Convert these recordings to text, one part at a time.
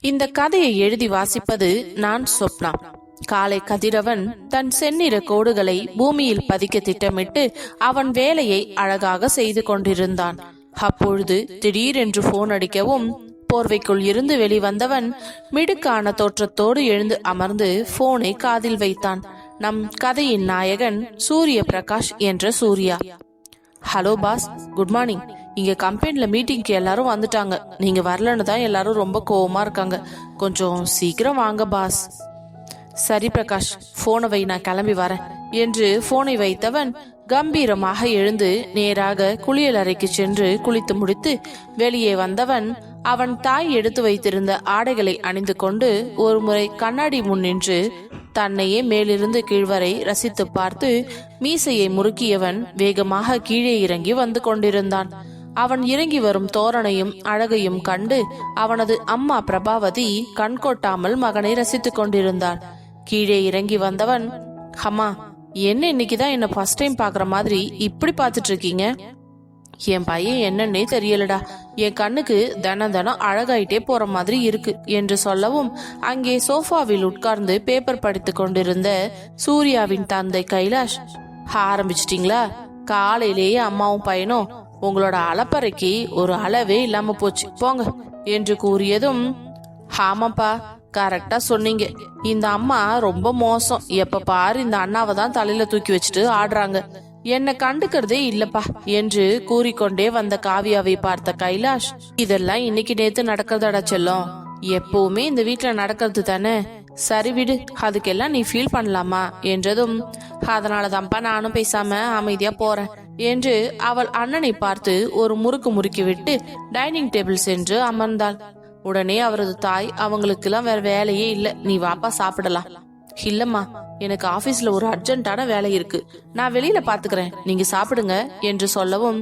இந்த கதையை எழுதி வாசிப்பது நான் சொப்னா. காலை கதிரவன் தன் செந்நிற கோடுகளை பூமியில் பதிக்க திட்டமிட்டு அவன் வேலையை அழகாக செய்து கொண்டிருந்தான். அப்பொழுது திடீரென்று போன் அடிக்கவும் போர்வைக்குள் இருந்து வெளிவந்தவன் மிடுக்கான தோற்றத்தோடு எழுந்து அமர்ந்து போனை காதில் வைத்தான். நம் கதையின் நாயகன் சூரிய பிரகாஷ் என்ற Surya. Hello boss good morning. இங்க கம்பெனில மீட்டிங்க்கு எல்லாரும் வந்துட்டாங்க. நீங்க வரலன்னு தான் எல்லாரும் ரொம்ப கோவமா இருக்காங்க. கொஞ்சம் சீக்கிரம் வாங்க பாஸ் சரி பிரகாஷ் போனை வை நான் கிளம்பி வரேன் என்று போனை வைத்தவன் கம்பீரமாக எழுந்து நேராக குளியலறைக்கு சென்று குளித்து முடித்து வெளியே வந்தவன் அவன் தாய் எடுத்து வைத்திருந்த ஆடைகளை அணிந்து கொண்டு ஒரு முறை கண்ணாடி முன் நின்று தன்னையே மேலிருந்து கீழ்வரை ரசித்து பார்த்து மீசையை முறுக்கியவன் வேகமாக கீழே இறங்கி வந்து கொண்டிருந்தான். அவன் இறங்கி வரும் தோரணையும் அழகையும் கண்டு அவனது அம்மா பிரபாவதி கண்கொட்டாமல் மகனை ரசித்துக் கொண்டிருந்தாள். கீழே இறங்கி வந்தவன் ஹம்மா என்ன இன்னைக்குதான் என்ன ஃபர்ஸ்ட் டைம் பாக்குற மாதிரி இப்படி பாத்துட்டு இருக்கீங்க? என் பையன் என்னன்னே தெரியலடா. என் கண்ணுக்கு தினம் தினம் அழகாயிட்டே போற மாதிரி இருக்கு என்று சொல்லவும் அங்கே சோஃபாவில் உட்கார்ந்து பேப்பர் படித்துக் கொண்டிருந்த சூர்யாவின் தந்தை கைலாஷ் ஆரம்பிச்சிட்டீங்களா? காலையிலேயே அம்மாவும் பையனும் உங்களோட அலப்பறைக்கு ஒரு அளவே இல்லாம போச்சு. போங்க என்று கூறியதும் ஆமாப்பா கரெக்டா சொன்னீங்க. இந்த அம்மா ரொம்ப மோசம். எப்ப பாரு இந்த அண்ணாவை தான் தலையில தூக்கி வச்சுட்டு ஆடுறாங்க. என்ன கண்டுக்கிறதே இல்லப்பா என்று கூறிக்கொண்டே வந்த காவியாவை பார்த்த கைலாஷ் இதெல்லாம் இன்னைக்கு நேத்து நடக்கிறதாடா செல்லம். எப்பவுமே இந்த வீட்டுல நடக்கிறது தானே? சரி விடு அதுக்கெல்லாம் நீ ஃபீல் பண்ணலாமா? என்றதும் அதனாலதான்ப்பா நானும் பேசாம அமைதியா போறேன். என்று அவள் அண்ணனை பார்த்து ஒரு முறுக்கு முறுக்கிவிட்டு டைனிங் டேபிள் சென்று அமர்ந்தாள். உடனே அவரது தாய் அவங்களுக்கெல்லாம் வேற வேலையே இல்ல. நீ வாப்பா சாப்பிடலாம். இல்லம்மா எனக்கு ஆபீஸ்ல ஒரு அர்ஜென்ட்டான வேலை இருக்கு. நான் வெளியில பாத்துக்கிறேன் நீங்க சாப்பிடுங்க என்று சொல்லவும்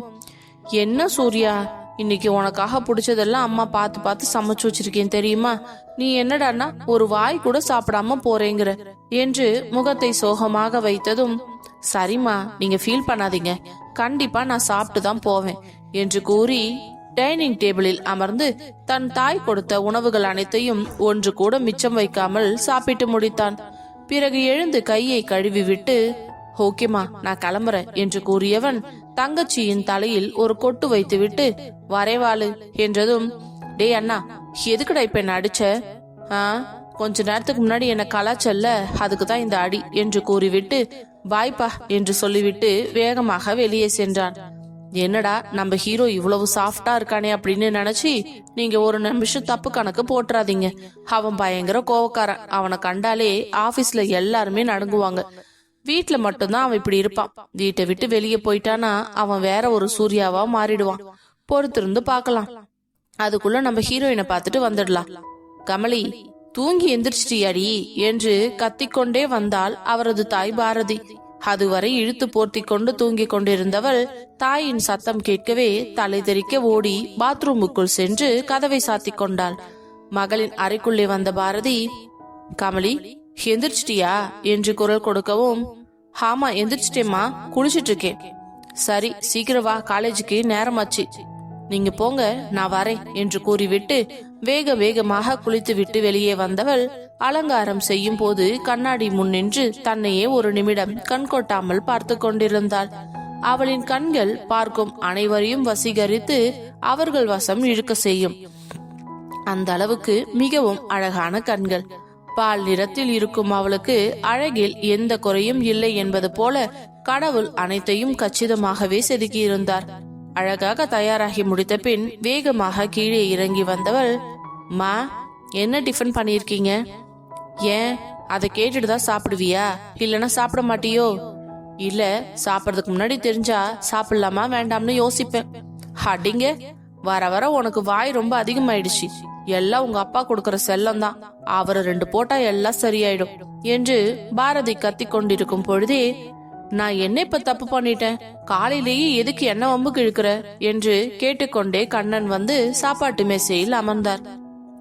என்ன சூர்யா? இன்னைக்கு உனக்காக பிடிச்சதெல்லாம் அம்மா பார்த்து பார்த்து சமைச்சு வச்சிருக்கேன் தெரியுமா? நீ என்னடான்னா ஒரு வாய் கூட சாப்பிடாம போறேங்கிற என்று முகத்தை சோகமாக வைத்ததும் சரிம்மா நீங்க ஃபீல் பண்ணாதீங்க. கண்டிப்பா நான் சாப்பிட்டு தான் போவேன் என்று கூறி டைனிங் டேபிளில் அமர்ந்து தன் தாய் கொடுத்த உணவுகள் அனைத்தையும் ஒன்று கூட மிச்சம் வைக்காமல் சாப்பிட்டு முடித்தான். பிறகு எழுந்து கையை கழுவி விட்டு ஓகேமா நான் கிளம்புறேன் என்று கூறியவன் தங்கச்சியின் தலையில் ஒரு கொட்டு வைத்துவிட்டு வரைவாளு என்றதும் டேய் அண்ணா எதுக்குடா இப்ப என்ன அடிச்ச? ஆ? கொஞ்ச நேரத்துக்கு முன்னாடி என்ன கலாச்சல்ல அதுக்கு தான் இந்த அடி என்று கூறிவிட்டு பாய்ப்பா என்று சொல்லிவிட்டு வேகமாக வெளியே சென்றான். என்னடா நம்ம ஹீரோ இவ்வளவு சாஃப்டா இருக்கானே அப்படின்னு நினைச்சு நீங்க ஒரு நிமிஷம் தப்பு கணக்கு போட்டுறாதீங்க. அவன் பயங்கர கோவக்காரன். அவனை கண்டாலே ஆபீஸ்ல எல்லாருமே நடுங்குவாங்க. வீட்டுல மட்டும்தான் அவன் இப்படி இருப்பான். வீட்டை விட்டு வெளியே போயிட்டானா அவன் வேற ஒரு சூர்யாவா மாறிடுவான். பொறுத்திருந்து பார்க்கலாம். அதுக்குள்ள நம்ம ஹீரோயினை பார்த்துட்டு வந்துடலாம். கமலி தூங்கி எந்திரிச்சிட்டியாடி என்று கத்திக்கொண்டே வந்தாள் அவரது தாய் பாரதி. அதுவரை இழுத்து போர்த்தி கொண்டு தூங்கிக் கொண்டிருந்தவள் தாயின் சத்தம் கேட்கவே தலை தெறிக்க ஓடி பாத்ரூமுக்குள் சென்று கதவை சாத்திக் கொண்டாள். மகளின் அறைக்குள்ளே வந்த பாரதி கமலி எந்திரிச்சிட்டியா? என்று குரல் கொடுக்கவும் ஆமா எந்திரிச்சிட்டேம்மா குளிச்சிட்டு இருக்கேன் சரி சீக்கிரம் வா காலேஜுக்கு நேரமாச்சு. நீங்க போங்க நான் வரேன் என்று கூறிவிட்டு வேக வேகமாக குளித்துவிட்டு வெளியே வந்தவள் அலங்காரம் செய்யும் போது கண்ணாடி முன் நின்று தன்னையே ஒரு நிமிடம் கண் கொட்டாமல் பார்த்து கொண்டிருந்தாள். அவளின் கண்கள் பார்க்கும் அனைவரையும் வசீகரித்து அவர்கள் வசம் இழுக்க செய்யும். அந்த அளவுக்கு மிகவும் அழகான கண்கள். பால் நிறத்தில் இருக்கும் அவளுக்கு அழகில் எந்த குறையும் இல்லை என்பது போல கடவுள் அனைத்தையும் கச்சிதமாகவே செதுக்கியிருந்தார். அழகாக தயாராகி முடித்த பின் வேகமாக கீழே இறங்கி வந்தவள் மா என்ன டிஃபன் பண்ணியிருக்கீங்க? ஏன்? அதை கேட்டுட்டு தான் சாப்பிடுவியா? இல்லைன்னா சாப்பிட மாட்டியோ? இல்ல சாப்பிட்றதுக்கு முன்னாடி தெரிஞ்சா சாப்பிடலாமா வேண்டாம்னு யோசிப்பேன். அடிங்க வர வர உனக்கு வாய் ரொம்ப அதிகமாயிடுச்சு. எல்லாம் உங்க அப்பா கொடுக்கற செல்லம் தான். அவரை ரெண்டு போட்டா எல்லாம் சரியாயிடும். என்று பாரதி கத்திக் கொண்டிருக்கும் பொழுதே நான் என்ன இப்ப தப்பு பண்ணிட்டேன்? காலையிலேயே எதுக்கு என்ன வம்புக்கு இழுக்கிற? என்று கேட்டுக்கொண்டே கண்ணன் வந்து சாப்பாட்டு மேசையில் அமர்ந்தார்.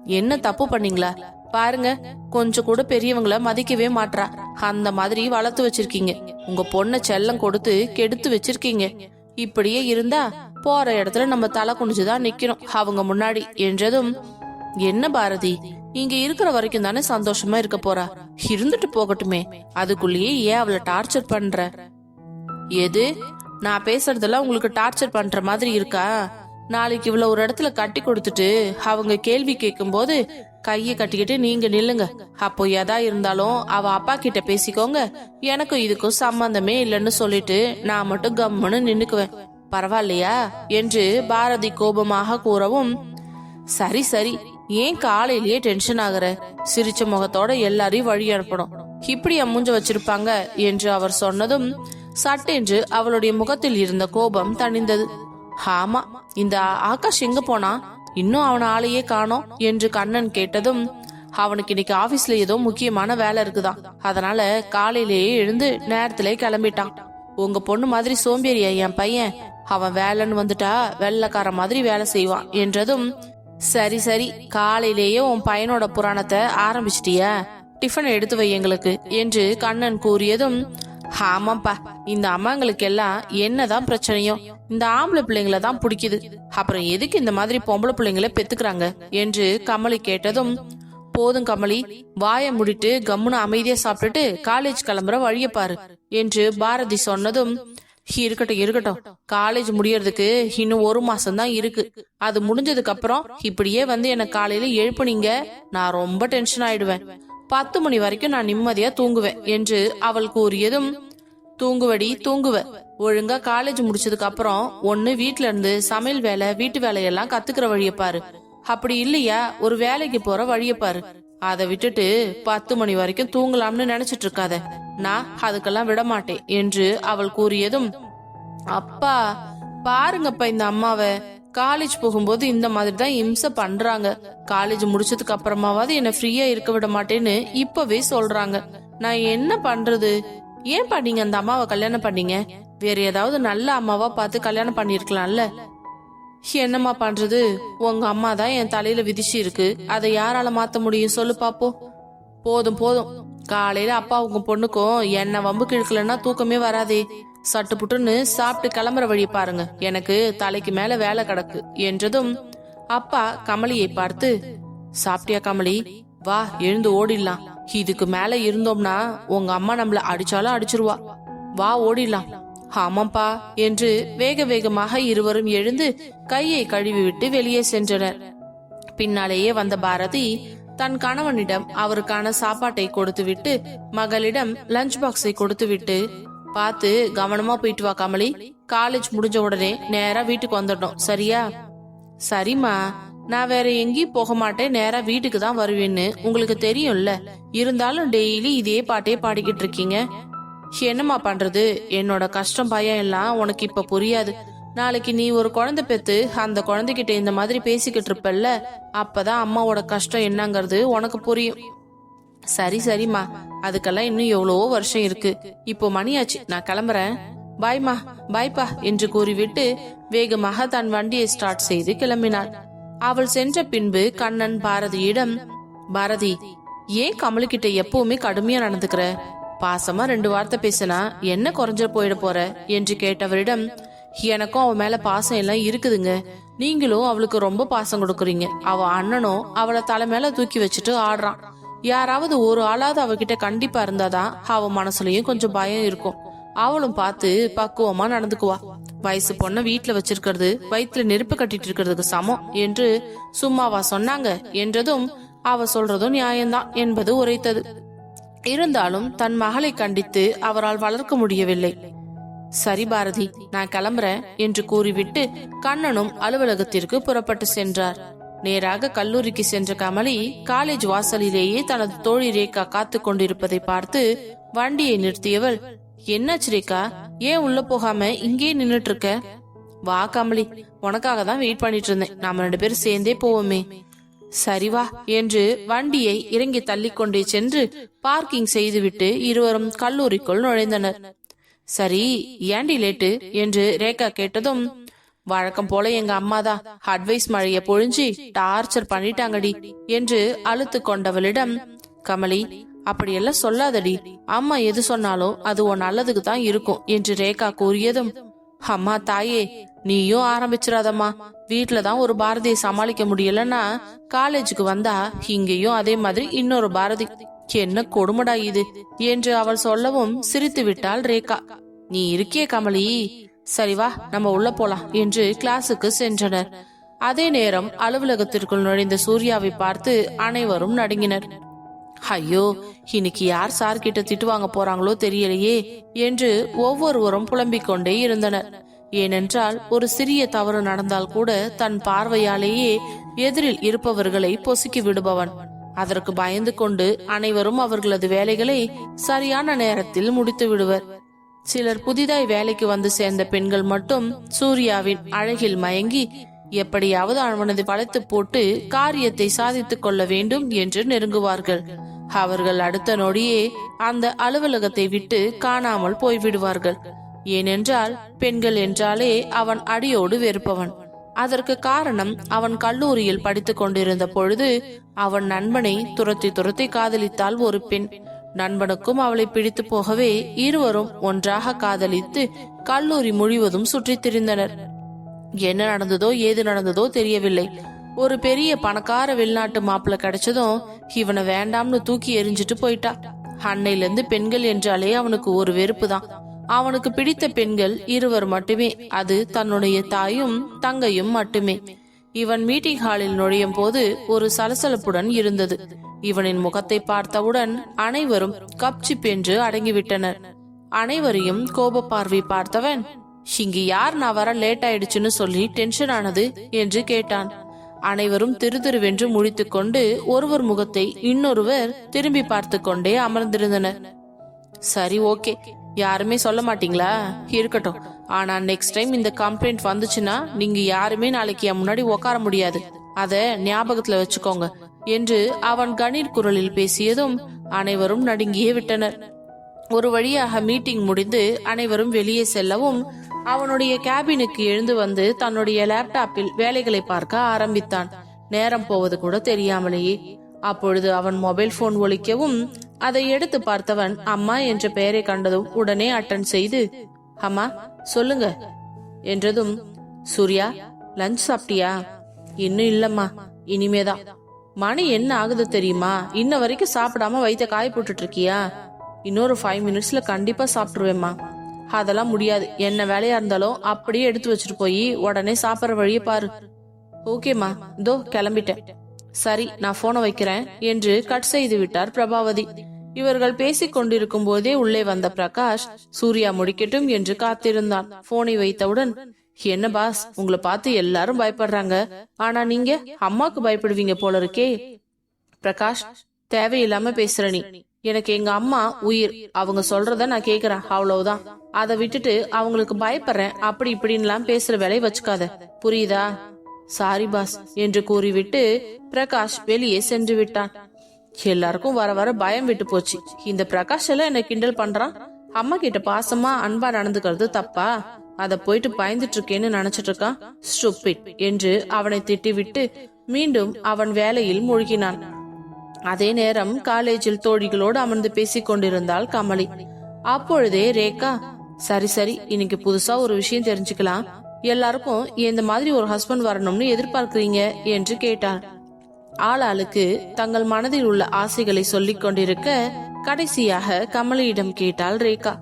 என்ன தப்பு பண்ணீங்களா? பாருங்க கொஞ்சம் கூட பெரியவங்கள மதிக்கவே மாட்றா. அந்த மாதிரி வளர்த்து வச்சிருக்கீங்க. உங்க பொண்ண செல்லம் கொடுத்து கெடுத்து வச்சிருக்கீங்க. இப்படியே இருந்தா போற இடத்துல நம்ம தலை குனிஞ்சுதான் நிக்கணும். அவங்க முன்னாடி என்றதும் என்ன பாரதி? இங்க இருக்கிற வரைக்கும் தானே சந்தோஷமா இருக்க போறா. இருந்துட்டு போகட்டுமே. அதுக்குள்ளேயே ஏன் அவளை டார்ச்சர் பண்ற. எது? நான் பேசுறதெல்லாம் உங்களுக்கு டார்ச்சர் பண்ற மாதிரி இருக்கா? நாளைக்கு இவ்வளவு ஒரு இடத்துல கட்டி கொடுத்துட்டு அவங்க கேள்வி கேட்கும்போது கையை கட்டிக்கிட்டு நீங்க நில்லுங்க. அப்போ எதா இருந்தாலும் அவ அப்பா கிட்ட பேசிக்கோங்க. எனக்கும் இதுக்கும் சம்பந்தமே இல்லைன்னு சொல்லிட்டு நான் மட்டும் கம்முன்னு நின்னுக்குவேன். பரவாயில்லையா? என்று பாரதி கோபமாக கூறவும் சரி சரி. ஏன் காலையிலேயே டென்ஷன் ஆகுற? சிரிச்ச முகத்தோட எல்லாரையும் வழி அனுப்பணும். இப்படி அம்முஞ்ச வச்சிருப்பாங்க என்று அவர் சொன்னதும் சட்டென்று அவளுடைய முகத்தில் இருந்த கோபம் தணிந்தது. ஆமா இந்த ஆகாஷ் எங்க போனா? இன்னும் அவன் ஆளையே காணோம் என்று கண்ணன் கேட்டதும் அவனுக்கு இன்னைக்கு ஆபீஸ்ல ஏதோ முக்கியமான வேலை இருக்குதான். அதனால காலையிலேயே எழுந்து நேரத்திலே கிளம்பிட்டான். உங்க பொண்ணு மாதிரி சோம்பேறியா என் பையன்? அவன் வேலைன்னு வந்துட்டா வெள்ளக்கார மாதிரி வேலை செய்வான் என்றதும் சரி சரி. காலையிலேயே உன் பையனோட புராணத்தை ஆரம்பிச்சிட்டியா? டிஃபன் எடுத்து வை எங்களுக்கு என்று கண்ணன் கூறியதும் ஆமாப்பா இந்த அம்மாங்களுக்கு எல்லாம் என்னதான் பிரச்சனையோ இந்த ஆம்பளை பிள்ளைங்கள தான் பிடிக்குது. அப்புறம் எதுக்கு இந்த மாதிரி பொம்பளை பிள்ளைங்கள பெத்துக்கிறாங்க? என்று கமலி கேட்டதும் போதும் கமலி வாயை முடிட்டு கம்முன்னு அமைதியா சாப்பிட்டுட்டு காலேஜ் கிளம்புற வழிய பாரு என்று பாரதி சொன்னதும் இருக்கட்டும் இருக்கட்டும். காலேஜ் முடியறதுக்கு இன்னும் ஒரு மாசம் தான் இருக்கு. அது முடிஞ்சதுக்கு அப்புறம் இப்படியே வந்து என்ன காலையில எழுப்புனீங்க. நான் ரொம்ப டென்ஷன் ஆயிடுவேன். பத்து மணி வரைக்கும் நான் நிம்மதியா தூங்குவேன் என்று அவள் கூறியதும் தூங்குவடி தூங்குவ. ஒழுங்கா காலேஜ் முடிச்சதுக்கு அப்புறம் ஒன்னு வீட்ல இருந்து சமையல் வேலை வீட்டு வேலையெல்லாம் கத்துக்கிற வழிய பாரு. அப்படி இல்லையா? ஒரு வேலைக்கு போற வழிய பாரு. அதை விட்டுட்டு பத்து மணி வரைக்கும் தூங்கலாம்னு நினைச்சிட்டு இருக்காத நான் அதுக்கெல்லாம் விட மாட்டேன் என்று அவள் கூறியதும் அப்பா பாருங்கப்பா இந்த அம்மாவை. காலேஜ் போகும்போது இந்த மாதிரி தான் இம்சை பண்றாங்க. காலேஜ் முடிச்சதுக்கு அப்புறமாவது என்ன ஃப்ரீயா இருக்க விட மாட்டேன்னு இப்பவே சொல்றாங்க. நான் என்ன பண்றது? ஏன் பண்ணீங்க அந்த அம்மாவை கல்யாணம் பண்ணீங்க? வேற ஏதாவது நல்ல அம்மாவா பார்த்து கல்யாணம் பண்ணிருக்கலாம்ல என்னம்மா பண்றது? உங்க அம்மா தான் என் தலையில விதிச்சு இருக்கு அதை யாரால மாத்த முடியும்? சொல்லு பாப்போ போதும் போதும். காலையில அப்பா உங்க பொண்ணுக்கும் என்ன வம்பு கிழக்கலன்னா தூக்கமே வராதே. சட்டு புட்டுன்னு சாப்பிட்டு கிளம்புற வழி பாருங்க. எனக்கு தலைக்கு மேல வேலை கிடக்கு. என்றதும் அப்பா கமலியை பார்த்து சாப்பிட்டியா கமலி? வா எழுந்து ஓடிடலாம். இதுக்கு மேல இருந்தோம்னா உங்க அம்மா நம்மள அடிச்சாலும் அடிச்சிருவா. வா ஓடிடலாம். ஆமாம்பா என்று வேக வேகமாக இருவரும் எழுந்து கையை கழுவிவிட்டு வெளியே சென்றனர். பின்னாலேயே வந்த பாரதி தன் கணவனிடம் அவருக்கான சாப்பாட்டை கொடுத்துவிட்டு மகளிடம் லஞ்ச் பாக்ஸை கொடுத்துவிட்டு பார்த்து கவனமா போயிட்டு வா கமலி காலேஜ் முடிஞ்ச உடனே நேரா வீட்டுக்கு வந்துடணும் சரியா? சரிம்மா நான் வேற எங்கேயும் போக மாட்டேன் நேரா வீட்டுக்கு தான் வருவேன்னு உங்களுக்கு தெரியும்ல இருந்தாலும் டெய்லி இதே பாட்டே பாடிக்கிட்டு இருக்கீங்க. என்னம்மா பண்றது? என்னோட கஷ்டம் பயம் எல்லாம் உனக்கு இப்ப புரியாது. நாளைக்கு நீ ஒரு குழந்தை பெத்து அந்த குழந்தைகிட்ட இந்த மாதிரி பேசிக்கிட்டு இருப்பல்ல அப்பதான் அம்மாவோட கஷ்டம் என்னங்கிறது உனக்கு புரியும். சரி சரிம்மா. அதுக்கெல்லாம் இன்னும் எவ்வளவோ வருஷம் இருக்கு. இப்போ மணியாச்சு. நான் கிளம்புறேன். பாய்மா பாய்ப்பா என்று கூறிவிட்டு வேகமாக தன் வண்டியை ஸ்டார்ட் செய்து கிளம்பினாள். அவள் சென்ற பின்பு கண்ணன் பாரதியிடம் பாரதி ஏன் கமலுக்கிட்ட எப்பவுமே கடுமையா நடந்துக்கிற? பாசமா ரெண்டு வார்த்தை பேசினா என்ன குறைஞ்ச போயிட போற? என்று கேட்டவரிடம் எனக்கும் அவ மேல பாசம் எல்லாம் இருக்குதுங்க. நீங்களும் அவளுக்கு ரொம்ப பாசம் கொடுக்குறீங்க. அவ அண்ணனும் அவளை தலை மேல தூக்கி வச்சுட்டு ஆடுறான். யாராவது ஒரு ஆளாவது அவகிட்ட கண்டிப்பா இருந்தாதான் அவ மனசுலயும் கொஞ்சம் பயம் இருக்கும். அவளும் பார்த்து பக்குவமா நடந்துக்குவா. வயசு பொண்ண வீட்டுல வச்சிருக்கிறது வயிற்றுல நெருப்பு கட்டிட்டு இருக்கிறதுக்கு சமம் என்று சும்மாவா சொன்னாங்க என்றதும் அவ சொல்றதும் நியாயம்தான் என்பது உரைத்தது. இருந்தாலும் தன் மகளை கண்டித்து அவரால் வளர்க்க முடியவில்லை. சரி பாரதி நான் கிளம்புறேன் என்று கூறிவிட்டு கண்ணனும் அலுவலகத்திற்கு புறப்பட்டு சென்றார். நேராக கல்லூரிக்கு சென்ற கமலி காலேஜ் வாசலிலேயே தனது தோழி ரேகா காத்து கொண்டிருப்பதை பார்த்து வண்டியை நிறுத்தியவள் என்னாச்சு ரேகா? ஏன் உள்ள போகாம இங்கே நின்னுட்டு இருக்க? வா கமலி உனக்காக தான் வெயிட் பண்ணிட்டு இருந்தேன். நாம ரெண்டு பேரும் சேர்ந்தே போவோமே. சரி வா என்று வண்டியை இறங்கி தள்ளிக்கொண்டே சென்று பார்க்கிங் செய்துவிட்டு இருவரும் கல்லூரிக்குள் நுழைந்தனர். சரி ஏண்டி லேட்டு? என்று ரேகா கேட்டதும் வழக்கம் போல எங்க அம்மாதான் அட்வைஸ் மழைய பொழிஞ்சு டார்ச்சர் பண்ணிட்டாங்கடி என்று அழுத்து கொண்டவளிடம் கமலி அப்படியெல்லாம் சொல்லாதடி. அம்மா எது சொன்னாலும் அது உன் நல்லதுக்கு தான் இருக்கும் என்று ரேகா கூறியதும் அம்மா தாயே நீயும் ஆரம்பிச்சிடாதம்மா. வீட்டுலதான் தான் ஒரு பாரதியை சமாளிக்க முடியலன்னா காலேஜுக்கு வந்தா இங்கேயும் அதே மாதிரி இன்னொரு பாரதி. என்ன கொடுமடா இது என்று அவள் சொல்லவும் சிரித்து விட்டாள் ரேகா. நீ இருக்கியே கமலி. சரி வா நம்ம உள்ள போலாம் என்று கிளாஸுக்கு சென்றனர். அதே நேரம் அலுவலகத்திற்குள் நுழைந்த சூர்யாவை பார்த்து அனைவரும் நடுங்கினர். ஐயோ இன்னைக்கு யார் சார் கிட்ட திட்டு வாங்க போறாங்களோ தெரியலையே என்று ஒவ்வொருவரும் புலம்பிக் கொண்டே இருந்தனர். ஏனென்றால் ஒரு சிறிய தவறு நடந்தால் கூட தன் பார்வையாலேயே எதிரில் இருப்பவர்களை பொசுக்கி விடுபவன். அதற்கு பயந்து கொண்டு அனைவரும் அவர்களது வேலைகளை சரியான நேரத்தில் முடித்து விடுவர். சிலர் புதிதாய் வேலைக்கு வந்து சேர்ந்த பெண்கள் மட்டும் சூர்யாவின் அழகில் மயங்கி எப்படியாவது அவனது வளைத்து போட்டு காரியத்தை சாதித்துக் கொள்ள வேண்டும் என்று நெருங்குவார்கள். அவர்கள் அடுத்த நொடியே அந்த அலுவலகத்தை விட்டு காணாமல் போய்விடுவார்கள். ஏனென்றால் பெண்கள் என்றாலே அவன் அடியோடு வெறுப்பவன். அதற்கு காரணம் அவன் கல்லூரியில் படித்துக் கொண்டிருந்த பொழுது அவன் நண்பனை துரத்தி துரத்தி காதலித்தாள் ஒரு பெண். நண்பனுக்கும் அவளை பிடித்து போகவே இருவரும் ஒன்றாக காதலித்து கல்லூரி முழுவதும் சுற்றித் திரிந்தனர். என்ன நடந்ததோ ஏது நடந்ததோ தெரியவில்லை. ஒரு பெரிய பணக்கார வெளிநாட்டு மாப்பிள்ள கிடைச்சதும் இவனை வேண்டாம்னு தூக்கி எரிஞ்சிட்டு போயிட்டா. அன்னையில இருந்து பெண்கள் என்றாலே அவனுக்கு ஒரு வெறுப்பு தான் அவனுக்கு பிடித்த பெண்கள் இருவர் மட்டுமே. அது தன்னுடைய தாயும் தங்கையும் மட்டுமே. இவன் மீட்டிங் ஹாலில் நுழையும் போது ஒரு சலசலப்புடன் இருந்தது. இவனின் முகத்தை பார்த்தவுடன் அனைவரும் கப்சிப் என்று அடங்கிவிட்டனர். அனைவரையும் கோப பார்வை பார்த்தவன் இங்கு யார் நான் வர லேட் ஆயிடுச்சுன்னு சொல்லி டென்ஷன் ஆனது? என்று கேட்டான். அனைவரும் திருதிருவென்று முடித்துக்கொண்டு ஒருவர் முகத்தை இன்னொருவர் திரும்பி பார்த்து கொண்டே அமர்ந்திருந்தனர். சரி ஓகே. யாருமே சொல்ல மாட்டீங்களா? இருக்கட்டும். ஆனா நெக்ஸ்ட் டைம் இந்த கம்ப்ளைண்ட் வந்துச்சுன்னா நீங்க யாருமே நாளைக்கு என் முன்னாடி உட்கார முடியாது. அத ஞாபகத்துல வச்சுக்கோங்க. என்று அவன் கணீர் குரலில் பேசியதும் அனைவரும் நடுங்கியே விட்டனர். ஒரு வழியாக மீட்டிங் முடிந்து அனைவரும் வெளியே செல்லவும் அவனுடைய கேபினுக்கு எழுந்து வந்து தன்னுடைய லேப்டாப்பில் வேலைகளை பார்க்க ஆரம்பித்தான். நேரம் போவது கூட தெரியாமலேயே. அப்பொழுது அவன் மொபைல் போன் ஒழிக்கவும் அதை எடுத்து பார்த்தவன் அம்மா என்ற பெயரை கண்டதும் உடனே அட்டன் செய்து அம்மா சொல்லுங்க என்றதும் சூர்யா லஞ்ச் சாப்பிட்டியா? இன்னும் இல்லம்மா இனிமேதான். மணி என்ன ஆகுது தெரியுமா? இன்ன வரைக்கும் சாப்பிடாம வயித்த காய போட்டுட்டு இருக்கியா? இன்னொரு ஃபைவ் மினிட்ஸ்ல கண்டிப்பா சாப்பிட்டுருவேம்மா. அதெல்லாம் முடியாது. என்ன வேலையா இருந்தாலும் அப்படியே எடுத்து வச்சுட்டு போய் உடனே சாப்பிட்ற வழியை பாரு. ஓகேம்மா இதோ கிளம்பிட்டேன். சரி நான் போனை வைக்கிறேன் என்று கட் செய்து விட்டார் பிரபாவதி. இவர்கள் பேசிக் கொண்டிருக்கும் போதே உள்ளே வந்த பிரகாஷ் சூர்யா முடிக்கட்டும் என்று காத்திருந்தான். போனை வைத்தவுடன் என்ன பாஸ் உங்களை பார்த்து எல்லாரும் பயப்படுறாங்க. ஆனா நீங்க அம்மாக்கு பயப்படுவீங்க போல இருக்கே. பிரகாஷ் தேவையில்லாம பேசுற நீ. எனக்கு எங்க அம்மா உயிர். அவங்க சொல்றத நான் கேக்குறேன். அவ்வளவுதான். அதை விட்டுட்டு அவங்களுக்கு பயப்படுறேன். அப்படி இப்படின்லாம் பேசுற வேலையை வச்சுக்காத. புரியுதா? சாரி பாஸ் என்று கூறிவிட்டு பிரகாஷ் வெளியே சென்று விட்டான். எல்லாருக்கும் வர வர பயம் விட்டு போச்சு. இந்த பிரகாஷ் எல்லாம் என்ன கிண்டல் பண்றான். அம்மா கிட்ட பாசமா அன்பா நடந்துக்கிறது தப்பா? அத போயிட்டு பயந்துட்டு இருக்கேன்னு நினைச்சிட்டு இருக்கான். ஸ்டூபிட் என்று அவனை திட்டிவிட்டு மீண்டும் அவன் வேலையில் மூழ்கினான். அதே நேரம் காலேஜில் தோழிகளோடு அமர்ந்து பேசிக் கொண்டிருந்தாள் கமலி. அப்பொழுதே ரேகா சரி சரி இன்னைக்கு புதுசா ஒரு விஷயம் தெரிஞ்சுக்கலாம். எல்லாருக்கும் இந்த மாதிரி ஒரு ஹஸ்பண்ட் வரணும்னு எதிர்பார்க்கிறீங்க என்று கேட்டாள். ஆளாளுக்கு தங்கள் மனதில் உள்ள ஆசைகளை சொல்லிக் கொண்டிருக்க கடைசியாக கமலியிடம் கேட்டாள் ரேகா.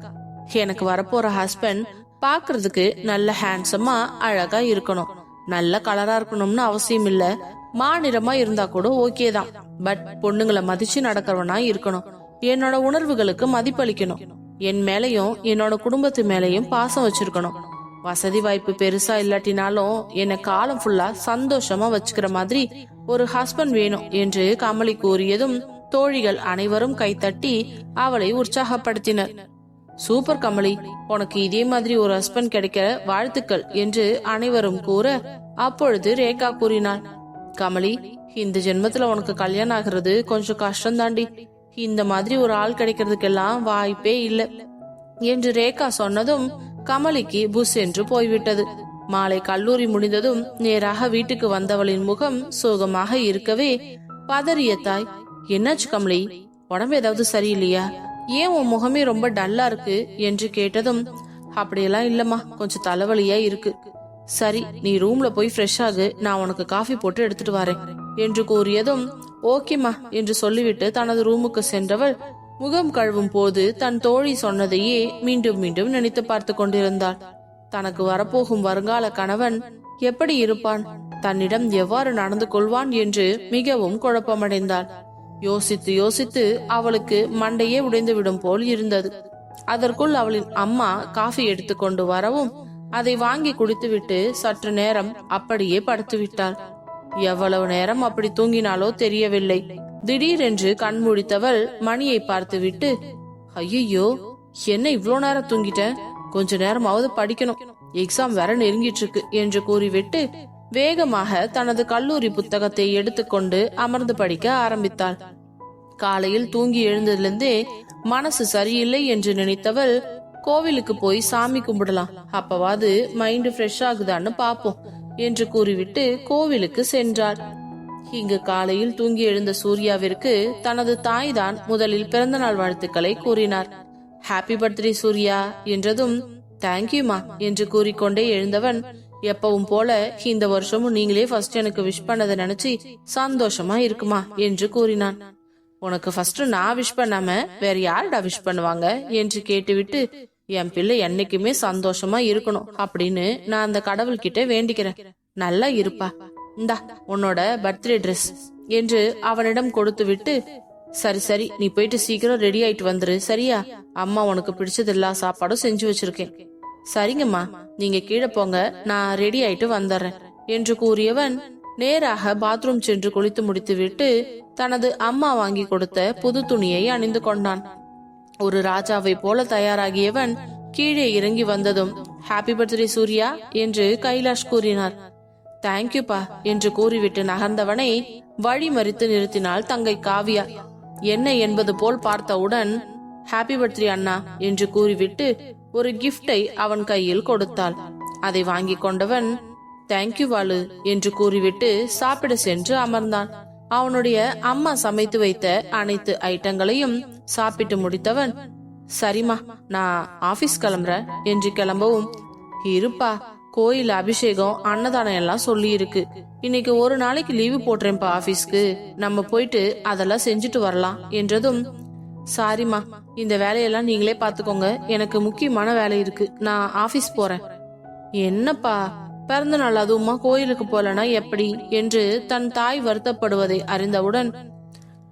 எனக்கு வரப்போற ஹஸ்பண்ட் பாக்குறதுக்கு நல்ல ஹேண்ட்ஸமா அழகா இருக்கணும். நல்ல கலரா இருக்கணும்னு அவசியம் இல்ல. மாநிறமா இருந்தா கூட ஓகே தான். பட் பொண்ணுங்களை மதிச்சு நடக்கிறவனா இருக்கணும். என்னோட உணர்வுகளுக்கு மதிப்பளிக்கணும். என் மேலையும் என்னோட குடும்பத்து மேலையும் பாசம் வச்சிருக்கணும். வசதி வாய்ப்பு பெருசா இல்லாட்டினாலும் என்னை காலம் ஃபுல்லா சந்தோஷமா வச்சுக்கிற மாதிரி ஒரு ஹஸ்பண்ட் வேணும் என்று கமலி கூறியதும் தோழிகள் அனைவரும் கைத்தட்டி அவளை உற்சாகப்படுத்தினர். சூப்பர் கமலி உனக்கு இதே மாதிரி ஒரு ஹஸ்பண்ட் கிடைக்க வாழ்த்துக்கள் என்று அனைவரும் கூற அப்பொழுது ரேகா கூறினாள். கமலி இந்த ஜென்மத்துல உனக்கு கல்யாணம் ஆகிறது கொஞ்சம் கஷ்டம் தாண்டி இந்த மாதிரி ஒரு ஆள் கிடைக்கிறதுக்கெல்லாம் வாய்ப்பே இல்ல. என்று ரேகா சொன்னதும் கமலிக்கு புஷ் என்று போய்விட்டது. மாலை கல்லூரி முடிந்ததும் நேராக வீட்டுக்கு வந்தவளின் முகம் சோகமாக இருக்கவே பதறிய தாய் என்னாச்சு கமலி? உடம்பு ஏதாவது சரியில்லையா? ஏன் உன் முகமே ரொம்ப டல்லா இருக்கு? என்று கேட்டதும் அப்படியெல்லாம் இல்லம்மா கொஞ்சம் தலைவலியா இருக்கு. சரி நீ ரூம்ல போய் ஃப்ரெஷ் ஆகு. நான் உனக்கு காஃபி போட்டு எடுத்துட்டு வரேன். என்று கூறியதும் ஓகேம்மா என்று சொல்லிவிட்டு தனது ரூமுக்கு சென்றவள் முகம் கழுவும் போது தன் தோழி சொன்னதையே மீண்டும் மீண்டும் நினைத்து பார்த்து கொண்டிருந்தாள். தனக்கு வரப்போகும் வருங்கால கணவன் எப்படி இருப்பான்? தன்னிடம் எவ்வாறு நடந்து கொள்வான் என்று மிகவும் குழப்பமடைந்தாள். யோசித்து யோசித்து அவளுக்கு மண்டையே உடைந்துவிடும் போல் இருந்தது. அதற்குள் அவளின் அம்மா காஃபி எடுத்துக்கொண்டு வரவும் அதை வாங்கி குடித்துவிட்டு சற்று நேரம் அப்படியே படுத்துவிட்டாள். எவ்வளவு நேரம் அப்படி தூங்கினாலோ தெரியவில்லை. திடீரென்று கண் முடித்தவள் மணியை பார்த்துவிட்டு ஐயோ என்ன இவ்வளோ நேரம் தூங்கிட்டேன் கொஞ்ச நேரமாவது படிக்கணும். எக்ஸாம் வேற நெருங்கிட்டு இருக்கு என்று கூறிவிட்டு வேகமாக தனது கல்லூரி புத்தகத்தை எடுத்துக்கொண்டு அமர்ந்து படிக்க ஆரம்பித்தாள். காலையில் தூங்கி எழுந்ததிலிருந்தே மனசு சரியில்லை என்று நினைத்தவள் கோவிலுக்கு போய் சாமி கும்பிடலாம். அப்பவாது மைண்ட் ஃப்ரெஷ் ஆகுதான்னு பாப்போம். என்று கூறிவிட்டு கோவிலுக்கு சென்றாள் இங்கு காலையில் தூங்கி எழுந்த சூர்யாவிற்கு தனது தாய்தான் முதலில் பிறந்தநாள் வாழ்த்துக்களை கூறினார். ஹாப்பி பர்த்டே சூர்யா என்றதும் தேங்க்யூமா என்று கூறிக்கொண்டே எழுந்தவன் எப்பவும் போல இந்த வருஷமும் நீங்களே ஃபர்ஸ்ட் எனக்கு விஷ் பண்ணதை நினைச்சு சந்தோஷமா இருக்குமா என்று கூறினான். உனக்கு ஃபர்ஸ்ட் நான் விஷ் பண்ணாம வேற யாருடா விஷ் பண்ணுவாங்க? என்று கேட்டுவிட்டு என் பிள்ளை என்னைக்குமே சந்தோஷமா இருக்கணும் அப்படின்னு நான் அந்த கடவுள்கிட்ட வேண்டிக்கிறேன். நல்லா இருப்பா. இந்தா உன்னோட பர்த்டே ட்ரெஸ் என்று அவனிடம் கொடுத்து விட்டு சரி சரி நீ போயிட்டு சீக்கிரம் ரெடி ஆயிட்டு வந்துரு சரியா? அம்மா உனக்கு பிடிச்சது எல்லா சாப்பாடும் செஞ்சு வச்சிருக்கேன். சரிங்கம்மா நீங்க கீழே போங்க நான் ரெடி ஆயிட்டு வந்துடுறேன் என்று கூறியவன் நேராக பாத்ரூம் சென்று குளித்து முடித்துவிட்டு தனது அம்மா வாங்கி கொடுத்த புது துணியை அணிந்து கொண்டான். ஒரு ராஜாவை போல தயாராகியவன் கீழே இறங்கி வந்ததும் ஹாப்பி பர்த்டே சூர்யா என்று கைலாஷ் கூறினார். தேங்க்யூப்பா என்று கூறிவிட்டு நகர்ந்தவனை வழி மறித்து நிறுத்தினாள் தங்கை காவியா. என்ன என்பது போல் பார்த்தவுடன் ஹாப்பி பர்த்டே அண்ணா என்று கூறிவிட்டு ஒரு கிஃப்டை அவன் கையில் கொடுத்தாள். அதை வாங்கி கொண்டவன் தேங்க்யூ வாலு என்று கூறிவிட்டு சாப்பிட சென்று அமர்ந்தான். அவனுடைய அம்மா சமைத்து வைத்த அனைத்து ஐட்டங்களையும் சாப்பிட்டு முடித்தவன் சரிம்மா நான் ஆபீஸ் கிளம்புறேன் என்று கிளம்பவும். இருப்பா கோயில் அபிஷேகம் அன்னதானம் எல்லாம் சொல்லி இருக்கு இன்னைக்கு ஒரு நாளைக்கு லீவு போட்டுறேன்ப்பா ஆபீஸ்க்கு. நம்ம போயிட்டு அதெல்லாம் செஞ்சுட்டு வரலாம் என்றதும் சாரிம்மா இந்த வேலையெல்லாம் நீங்களே பாத்துக்கோங்க எனக்கு முக்கியமான வேலை இருக்கு. நான் ஆபீஸ் போறேன். என்னப்பா பிறந்த நாள் அதுவுமா கோயிலுக்கு போலனா எப்படி என்று தன் தாய் வருத்தப்படுவதை அறிந்தவுடன்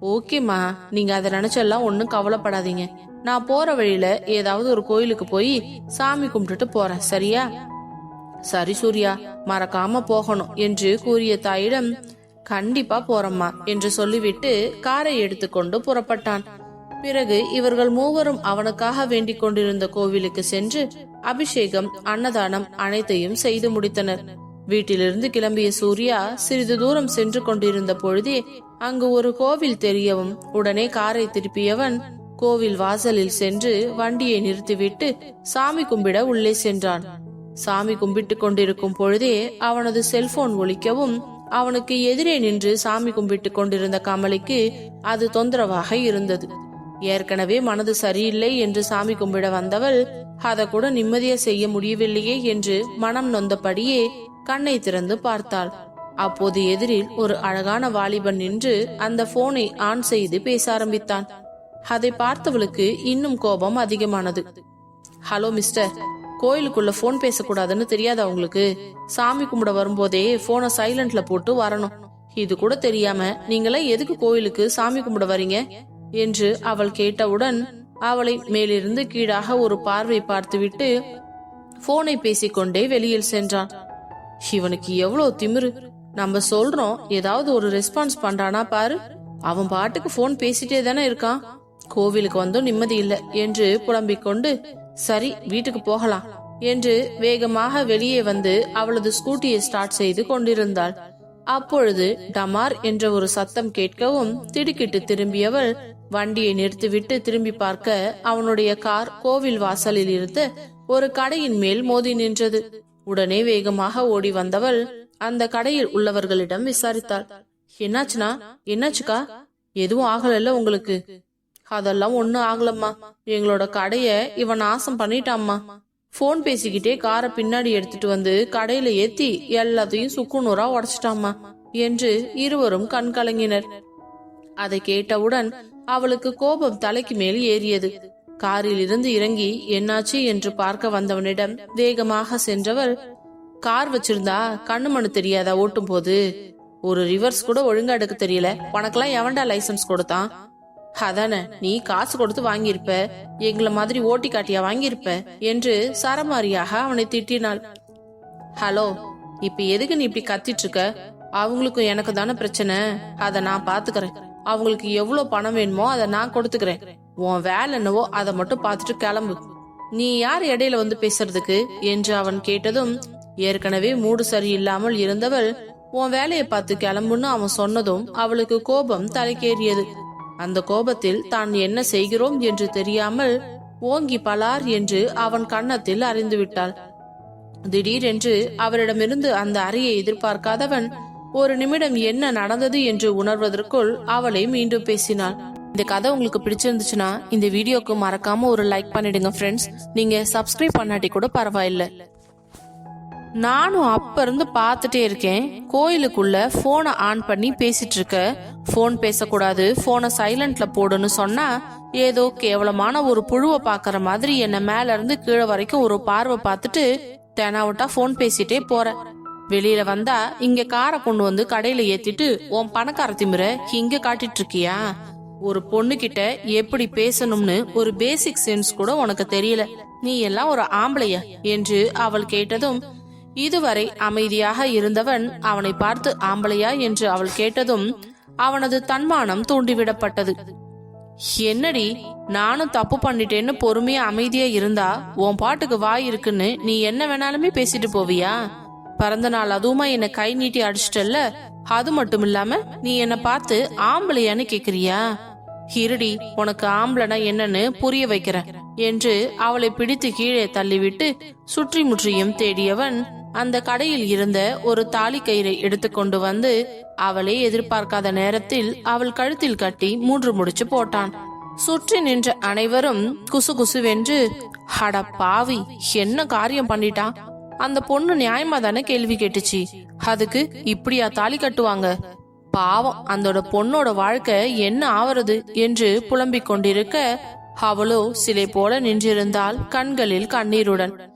ஓகேம்மா நீங்க அதை நினைச்செல்லாம் ஒன்றும் கவலைப்படாதீங்க. நான் போற வழியில ஏதாவது ஒரு கோயிலுக்கு போய் சாமி கும்பிட்டுட்டு போறேன் சரியா? சரி சூர்யா மறக்காம போகணும் என்று கூறிய தாயிடம் கண்டிப்பா போறம்மா என்று சொல்லிவிட்டு காரை எடுத்துக்கொண்டு புறப்பட்டான். பிறகு இவர்கள் மூவரும் அவனுக்காக வேண்டிக் கொண்டிருந்த கோவிலுக்கு சென்று அபிஷேகம் அன்னதானம் அனைத்தையும் செய்து முடித்தனர். வீட்டிலிருந்து கிளம்பிய சூர்யா சிறிது தூரம் சென்று கொண்டிருந்த பொழுதே அங்கு ஒரு கோவில் தெரியவும் உடனே காரை திருப்பியவன் கோவில் வாசலில் சென்று வண்டியை நிறுத்திவிட்டு சாமி கும்பிட உள்ளே சென்றான். சாமி கும்பிட்டு கொண்டிருக்கும் பொழுதே அவனது செல்போன் ஒழிக்கவும் அவனுக்கு எதிரே நின்று சாமி கும்பிட்டு கொண்டிருந்த கமலிக்கு அது தொந்தரவாக இருந்தது. ஏற்கனவே மனது சரியில்லை என்று சாமி கும்பிட வந்தவள் அதை கூட நிம்மதியா செய்ய முடியவில்லையே என்று மனம் நொந்தபடியே கண்ணை திறந்து பார்த்தாள். அப்போது எதிரில் ஒரு அழகான வாலிபன் நின்று அந்த போனை ஆன் செய்து பேச ஆரம்பித்தான். அதை பார்த்தவளுக்கு இன்னும் கோபம் அதிகமானது. ஹலோ மிஸ்டர் கோயிலுக்குள்ள போன் பேசக்கூடாதுன்னு தெரியாதா உங்களுக்கு? சாமி கும்பிட வரும்போதே போனை சைலண்ட்ல போட்டு வரணும். இது கூட தெரியாம நீங்களே எதுக்கு கோயிலுக்கு சாமி கும்பிட வரீங்க? என்று அவள் கேட்டவுடன் அவளை மேலிருந்து கீழாக ஒரு பார்வை பார்த்துவிட்டு போனை பேசிக்கொண்டே வெளியில் சென்றான். இவனுக்கு எவ்வளவு திமிரு. நம்ம சொல்றோம் ஏதாவது ஒரு ரெஸ்பான்ஸ் பண்றானா பாரு. அவன் பாட்டுக்கு போன் பேசிட்டே தானே இருக்கான். கோவிலுக்கு வந்தும் நிம்மதி இல்லை என்று புலம்பிக் கொண்டு சரி வீட்டுக்கு போகலாம் என்று வேகமாக வெளியே வந்து அவளது ஸ்கூட்டியை ஸ்டார்ட் செய்து கொண்டிருந்தாள். அப்பொழுது டமார் என்ற ஒரு சத்தம் கேட்கவும் திடுக்கிட்டு திரும்பியவள் வண்டியை நிறுத்திவிட்டு திரும்பி பார்க்க அவனுடைய கார் கோவில் வாசலில் இருந்த ஒரு கடையின் மேல் மோதி நின்றது. உடனே வேகமாக ஓடி வந்தவள் அந்த கடையில் உள்ளவர்களிடம் விசாரித்தாள். என்னாச்சுனா? என்னாச்சுக்கா? எதுவும் ஆகலல்ல உங்களுக்கு? அதெல்லாம் ஒண்ணும் ஆகலம்மா. எங்களோட கடைய இவன் நாசம் பண்ணிட்டாம்மா. ஃபோன் பேசிக்கிட்டே காரை பின்னாடி எடுத்துட்டு வந்து கடையில ஏத்தி எல்லாத்தையும் சுக்குநூறா உடச்சிட்டாமா என்று இருவரும் கண் கலங்கினர். அதை கேட்டவுடன் அவளுக்கு கோபம் தலைக்கு மேல் ஏறியது. காரில் இருந்து இறங்கி என்னாச்சு? என்று பார்க்க வந்தவனிடம் வேகமாக சென்றவர் கார் வச்சிருந்தா கண்ணு மண்ணு தெரியாதா ஓட்டும் போது ஒரு ரிவர்ஸ் கூட ஒழுங்கா எடுக்க தெரியல. உனக்கெல்லாம் எவன்டா லைசென்ஸ் கொடுத்தான்? அதானே நீ காசு கொடுத்து வாங்கியிருப்ப. எங்களை மாதிரி ஓட்டி காட்டியா வாங்கியிருப்ப என்று சரமாரியாக அவனை திட்டினாள். ஹலோ இப்ப எதுக்கு நீ இப்படி கத்திட்டு இருக்க அவங்களுக்கும் எனக்கு தானே பிரச்சனை. அத நான் பாத்துக்கறேன். அவங்களுக்கு எவ்வளவு பணம் வேணுமோ அதை நான் கொடுத்துக்கிறேன். உன் வேலை என்னவோ அதை மட்டும் பார்த்துட்டு கிளம்பு. நீ யார் இடையில வந்து பேசுறதுக்கு? என்று அவன் கேட்டதும் ஏற்கனவே மூடு சரி இல்லாமல் இருந்தவள் உன் வேலையை பார்த்து கிளம்புன்னு அவன் சொன்னதும் அவளுக்கு கோபம் தலைக்கேறியது. அந்த கோபத்தில் தான் என்ன செய்கிறோம் என்று தெரியாமல் ஓங்கி பலார் என்று அவன் கன்னத்தில் அறிந்துவிட்டாள் திடீரென்று அவரிடமிருந்து அந்த அறையை எதிர்பார்க்காதவன் ஒரு நிமிடம் என்ன நடந்தது? என்று உணர்வதற்குள் அவளை மீண்டும் பேசினாள். இந்த கதை உங்களுக்கு பிடிச்சிருந்துச்சுன்னா இந்த வீடியோக்கு மறக்காம ஒரு லைக் பண்ணிடுங்க ஃப்ரெண்ட்ஸ் நீங்க சப்ஸ்கிரைப் பண்ணாட்டி கூட பரவாயில்லை. நானும் அப்ப இருந்து பார்த்துட்டே இருக்கேன். கோயிலுக்குள்ள போனை ஆன் பண்ணி பேசிட்டு இருக்க போன் பேசக்கூடாது போனை சைலண்ட்ல போடுன்னு சொன்னா ஏதோ கேவலமான ஒரு புழுவை பாக்குற மாதிரி என்ன மேல இருந்து கீழே வரைக்கும் ஒரு பார்வை பார்த்துட்டு தெனாவட்டா போன் பேசிட்டே போற. வெளியில வந்தா இங்க காரை கொண்டு வந்து கடையில ஏத்திட்டு உன் பணக்கார திமிர இங்க காட்டிட்டு இருக்கியா ஒரு பொண்ணு கிட்ட எப்படி பேசணும்னு ஒரு பேசிக் சென்ஸ் கூட உனக்கு தெரியல. நீ எல்லாம் ஒரு ஆம்பளையா? என்று அவள் கேட்டதும் இதுவரை அமைதியாக இருந்தவன் அவனை பார்த்து ஆம்பளையா? என்று அவள் கேட்டதும் அவனது தன்மானம் தூண்டிவிடப்பட்டது. என்னடி நானும் தப்பு பண்ணிட்டேன்னு பொறுமையா அமைதியா இருந்தா உன் பாட்டுக்கு வாய் இருக்குன்னு நீ என்ன வேணாலுமே பேசிட்டு போவியா? பிறந்த நாள் அதுவுமா என்ன கை நீட்டி அடிச்சிட்டல்ல? அது மட்டும் இல்லாம நீ என்ன பார்த்து ஆம்பளையான்னு கேக்குறியா? ஹிருடி உனக்கு ஆம்பளைனா என்னன்னு புரிய வைக்கிறேன் என்று அவளை பிடித்து கீழே தள்ளிவிட்டு சுற்றி முற்றியும் தேடியவன் அந்த கடையில் இருந்த ஒரு தாலி கயிறை எடுத்துக்கொண்டு வந்து அவளை எதிர்பார்க்காத நேரத்தில் அவள் கழுத்தில் கட்டி மூன்று முடிச்சு போட்டான். சுற்றி நின்ற அனைவரும் குசு குசுவென்று ஹட பாவி என்ன காரியம் பண்ணிட்டான் அந்த பொண்ணு நியாயமா தானே கேள்வி கேட்டுச்சு. அதுக்கு இப்படியா தாலி கட்டுவாங்க? பாவம் அந்தோட பொண்ணோட வாழ்க்கை என்ன ஆவறது? என்று புலம்பிக் கொண்டிருக்க அவளோ சிலை போல நின்றிருந்தாள் கண்களில் கண்ணீருடன்.